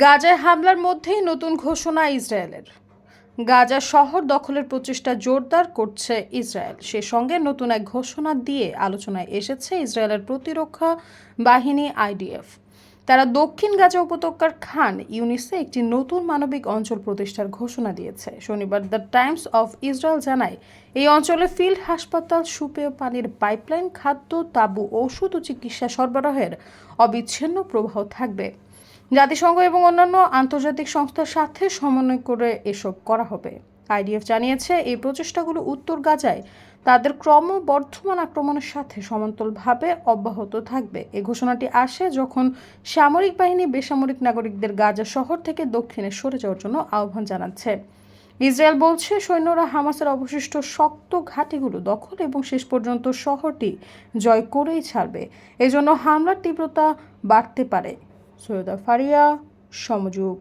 গাজায় হামলার মধ্যেই নতুন ঘোষণা ইসরায়েলের। গাজা শহর দখলের প্রচেষ্টা জোরদার করছে ইসরায়েল। সে সঙ্গে নতুন এক ঘোষণা দিয়ে আলোচনায় এসেছে ইসরায়েলের প্রতিরক্ষা বাহিনী আইডিএফ। তারা দক্ষিণ গাজা উপত্যকার খান ইউনিসে একটি নতুন মানবিক অঞ্চল প্রতিষ্ঠার ঘোষণা দিয়েছে। শনিবার দ্য টাইমস অফ ইসরায়েল জানায়, এই অঞ্চলে ফিল্ড হাসপাতাল, সুপেয় পানির পাইপলাইন, খাদ্য, তাবু, ওষুধ ও চিকিৎসা সরবরাহের অবিচ্ছিন্ন প্রবাহ থাকবে। জাতিসংঘ এবং অন্যান্য আন্তর্জাতিক সংস্থার সাথে সমন্বয় করে এসব করা হবে। আইডিএফ জানিয়েছে, এই প্রচেষ্টাগুলো উত্তর গাজায় তাদের ক্রমবর্ধমান আক্রমণের সাথে সমান্তরভাবে অব্যাহত থাকবে। এ ঘোষণাটি আসে যখন সামরিক বাহিনী বেসামরিক নাগরিকদের গাজা শহর থেকে দক্ষিণে সরে যাওয়ার জন্য আহ্বান জানাচ্ছে। ইসরায়েল বলছে, সৈন্যরা হামাসের অবশিষ্ট শক্ত ঘাঁটিগুলো দখল এবং শেষ পর্যন্ত শহরটি জয় করেই ছাড়বে। এজন্য হামলার তীব্রতা বাড়তে পারে। সৈয়দা ফারিয়া সমযোগ।